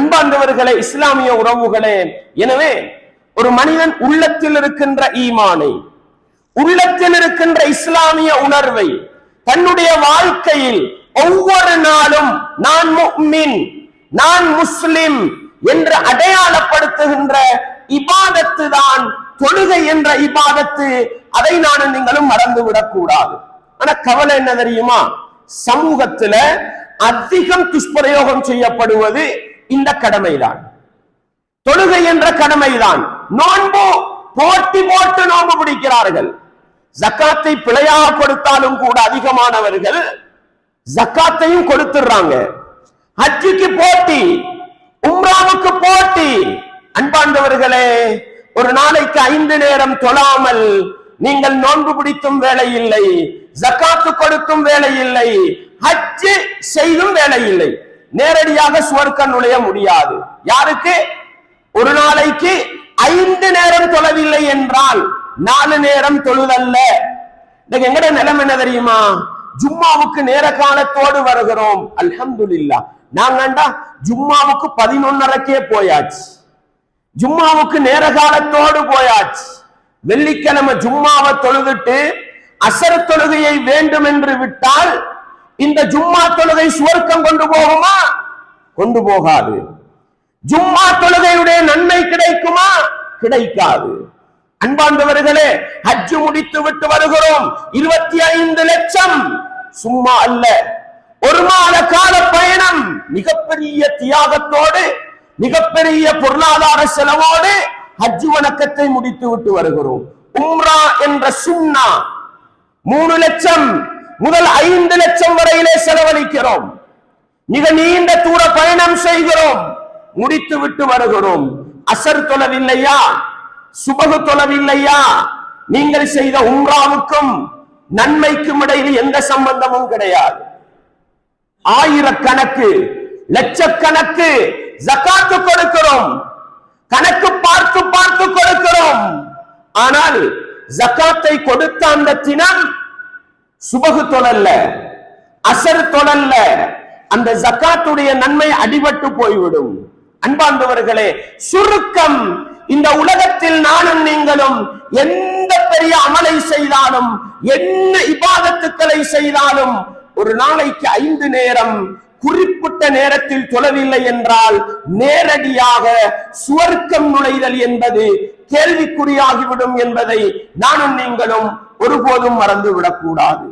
அன்பார்ந்தவர்களே இஸ்லாமிய உறவுகளே எனவே ஒரு மனிதன் உள்ளத்தில் இருக்கின்ற ஈமானை உள்ளத்தில் இருக்கின்ற இஸ்லாமிய உணர்வை தன்னுடைய வாழ்க்கையில் ஒவ்வொரு நாளும் நான் முஃமின் நான் முஸ்லிம் என்று அடையாளப்படுத்துகின்ற இபாதத்து தான் தொழுகை என்ற இபாதத்து. அதை நானும் நீங்களும் மறந்துவிடக் கூடாது ஆனா கவலை என்ன தெரியுமா? சமூகத்துல அதிகம் துஷ்பிரயோகம் செய்யப்படுவது இந்த கடமைதான். தொழுகை என்ற கடமைதான். நோன்பு போட்டி போட்டு நோன்பு பிடிக்கிறார்கள். ஜக்காத்தை பிழையாக கொடுத்தாலும் கூட அதிகமானவர்கள் ஜக்காத்தையும் கொடுத்துடுறாங்க. ஹஜ்ஜிக்கு போட்டி உம்ராவுக்கு போட்டி. அன்பாண்டவர்களே ஒரு நாளைக்கு ஐந்து நேரம் தொழாமல் நீங்கள் நோன்பு பிடித்தும் வேலை இல்லை ஜக்காத்து கொடுத்தும் வேலை இல்லை ஹஜ்ஜு செய்தும் வேலை இல்லை நேரடியாக சுவர்க்கம் நுழைய முடியாது. யாருக்கு? ஒரு நாளைக்கு ஐந்து நேரம் தொழவில்லை என்றால் நாலு நேரம் தொழுதல்ல. இன்னைக்கு எங்கட நிலம் என்ன தெரியுமா? ஜும்மாவுக்கு நேர காலத்தோடு வருகிறோம். அல்ஹம்துலில்லாஹ் நாங்கண்டா ஜும்மாவுக்கு பதினொன்னரைக்கே போயாச்சு. ஜும்மாவுக்கு நேர காலத்தோடு போயாச்சு. வெள்ளிக்கிழமை ஜும்மாவை தொழுதுட்டு அசர தொழுகையை வேண்டும் என்று விட்டால் இந்த ஜும்மா தொழுகை சுவர்க்கம் கொண்டு போகும். கொண்டு போகாது. ஜும்மா தொழுகையுடைய நன்மை கிடைக்குமா? கிடைக்காது. அன்பார்ந்தவர்களே ஹஜ்ஜு முடித்து விட்டு வருகிறோம். இருபத்தி ஐந்து லட்சம். சும்மா அல்ல. ஒரு மாத கால பயணம். மிகப்பெரிய தியாகத்தோடு மிகப்பெரிய பொருளாதார செலவோடு ஹஜ்ஜு வணக்கத்தை முடித்து விட்டு வருகிறோம். உம்ரா என்ற சுண்ணா மூணு லட்சம். முதல் ஐந்து லட்சம் வரையிலே செலவழிக்கிறோம். மிக நீண்ட தூர பயணம் செய்கிறோம். முடித்து விட்டு வருகிறோம். அசர் தொலைவில்லையா சுபகு தொலைவில்லையா நீங்கள் செய்த உம்ராவுக்கும் நன்மைக்கும் இடையில் எந்த சம்பந்தமும் கிடையாது. ஆயிரக்கணக்கு லட்சக்கணக்கு ஜகாத்து கொடுக்கிறோம். கணக்கு பார்த்து பார்த்து கொடுக்கிறோம். ஆனால் ஜகாத்தை கொடுத்த அந்த தினம் சுபகு தொழல்ல அசர் தொழல்ல. அந்த ஜக்காத்துடைய நன்மை அடிபட்டு போய்விடும். அன்பார்ந்தவர்களே சுருக்கம். இந்த உலகத்தில் நானும் நீங்களும் எந்த பெரிய அமலை செய்தாலும் என்ன இபாதத்துக்களை செய்தாலும் ஒரு நாளைக்கு ஐந்து நேரம் குறிப்பிட்ட நேரத்தில் தொழவில்லை என்றால் நேரடியாக சுவர்க்கம் நுழைதல் என்பது கேள்விக்குறியாகிவிடும் என்பதை நானும் நீங்களும் ஒருபோதும் மறந்து விடக்கூடாது